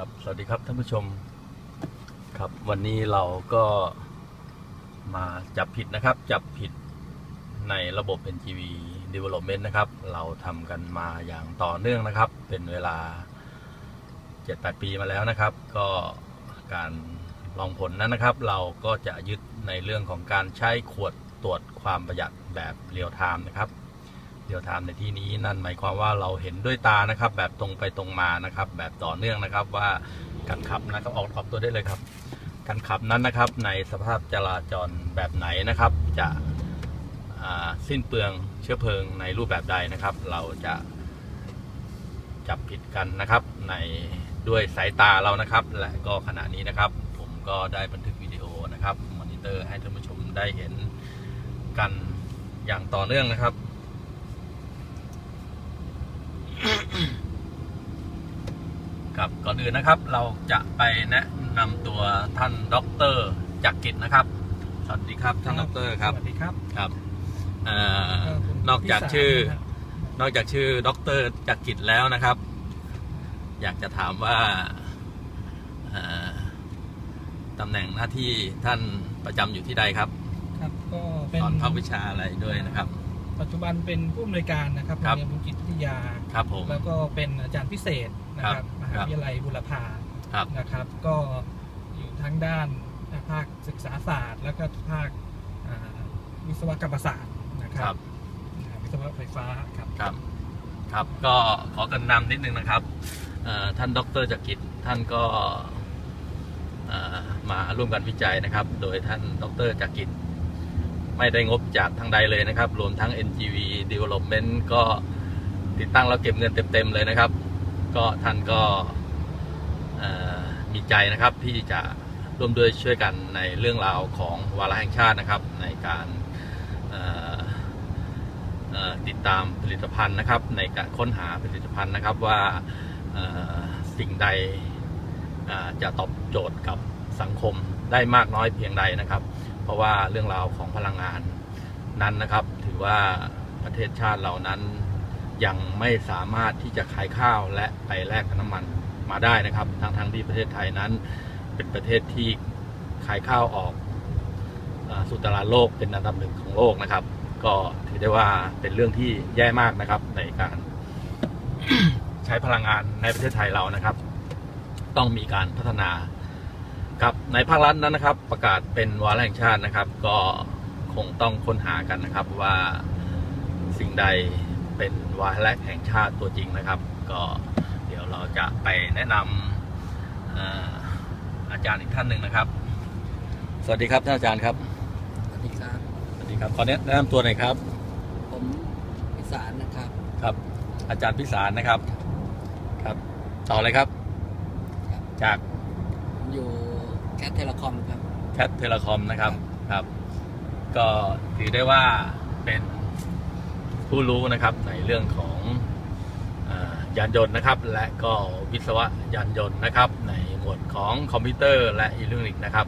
ครับสวัสดีครับท่านผู้ชมครับวันนี้เราก็มาจับผิดนะครับจับผิดในระบบ NGV Development นะครับ เราทำกันมาอย่างต่อเนื่องนะครับ เป็นเวลา 7-8 ปีมาแล้วนะครับ ก็การลองผลนั้นนะครับ เราก็จะยึดในเรื่องของการใช้ขวดตรวจความประหยัดแบบเรียลไทม์นะครับ เรียลไทม์ในที่นี้นั่นหมายความว่าเราเห็นด้วยตานะครับ แบบตรงไปตรงมานะครับ แบบต่อเนื่องนะครับว่าการขับนะครับออกออกตัวได้เลยครับ การขับนั้นนะครับในสภาพจราจรแบบไหนนะครับ จะสิ้นเปลืองเชื้อเพลิงในรูปแบบใดนะครับ เราจะจับผิดกันนะครับ ในด้วยสายตาเรานะครับ และก็ขณะนี้นะครับ ผมก็ได้บันทึกวิดีโอนะครับมอนิเตอร์ให้ท่านผู้ชมได้เห็นกันอย่างต่อเนื่องนะครับ ครับก่ อนอื่นนะครับ เราจะไปแนะนำตัวท่านด็อกเตอร์จักริดนะครับ สวัสดีครับท่านด็อกเตอร์ครับสวัสดีครับครับเอ่อเคุณนอกจากพิสรชื่อนะครับนอกจากชื่อด็อกเตอร์จักริดแล้วนะครับ อยากจะถามว่าเอ่อตำแหน่งหน้าที่ท่านประจำอยู่ที่ใดครับ ครับก็เป็นสอนภาควิชาอะไรด้วยนะครับ ปัจจุบันเป็นผู้อำนวยการนะครับครับโรงเรียนบุญจิตวิทยา ครับผม แล้วก็เป็นอาจารย์พิเศษนะครับครับมหาวิทยาลัยบุรพาครับ นะครับ ก็อยู่ทั้งด้านภาคศึกษาศาสตร์ แล้วก็ภาคอ่าวิศวกรรมศาสตร์นะคครัรับบ อ่าวิศวะไฟฟ้าครับ ครับ ครับ ก็ขอกันนำนิดนึงนะครับเอ่อท่านดรจักริดท่านก็เอ่อมาร่วมกันวิจัยนะครับ โดยท่านดรจักริด ไม่ได้งบจากทางใดเลยนะครับ รวมทั้ง NGV Development ก็ติดตั้งแล้วเก็บเงินเต็มๆเลยนะครับ ก็ท่านก็มีใจนะครับที่จะร่วมด้วยช่วยกันในเรื่องราวของวาระแห่งชาตินะครับ ในการติดตามผลิตภัณฑ์นะครับ ในการค้นหาผลิตภัณฑ์นะครับว่าสิ่งใดจะตอบโจทย์กับสังคมได้มากน้อยเพียงใดนะครับ เพราะว่าเรื่องราวของพลังงานนั้นนะครับ ถือว่าประเทศชาติเรานั้น ยังไม่สามารถที่จะขายข้าวและไปแลกกับน้ำมันมาได้นะครับ ทั้งทั้งที่ประเทศไทยนั้น เป็นประเทศที่ขายข้าวออกสู่ตลาดโลกเป็นอันดับหนึ่งของโลกนะครับ ก็ถือได้ว่าเป็นเรื่องที่แย่มากนะครับในการใช้พลังงานในประเทศไทยเรานะครับ ต้องมีการพัฒนา ครับในภาครัฐนั้นนะครับ ประกาศเป็นวาระแห่งชาตินะครับ ก็คงต้องค้นหากันนะครับว่าสิ่งใดเป็นวาระแห่งชาติตัวจริงนะครับ ก็เดี๋ยวเราจะไปแนะนำเอ่ออาจารย์อีกท่านหนึ่งนะครับ สวัสดีครับท่านอาจารย์ครับสวัสดีครับ สวัสดีครับขอแนะนำตัวหน่อยครับ ผมพิสารนะครับ ครับ อาจารย์พิสารนะครับ ครับ ต่อเลยครับครับจากผมอยู่แค ทเทเลคอมครับ แคทเทเลคอมนะครับครับ ก็ถือได้ว่าเป็นผู้รู้นะครับในเรื่องของอยานยนต์นะครับ และก็วิศวะยานยนต์นะครับ ในหมวดของคอมพิวเตอร์และอิเล็กทรอนิกส์นะครับ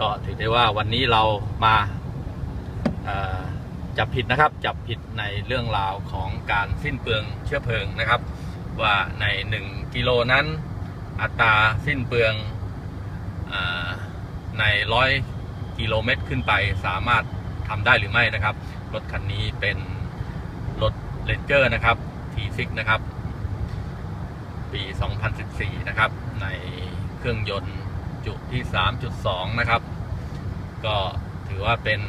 ก็ถือได้ว่าวันนี้เรามาเอ่อจับผิดนะครับจับผิดในเรื่องราวของการสิ้นเปลืองเชื้อเพลิงนะครับ ว่าใน 1 กิโลนั้นอัตราสิ้นเปลือง ในร้อยกิโลเมตรขึ้นไปสามารถทำได้หรือไม่นะครับ รถคันนี้เป็นรถเลนเจอร์นะครับ T6 นะครับ ปี 2014 นะครับ ในเครื่องยนต์จุที่ 3.2 นะครับ ก็ถือว่าเป็น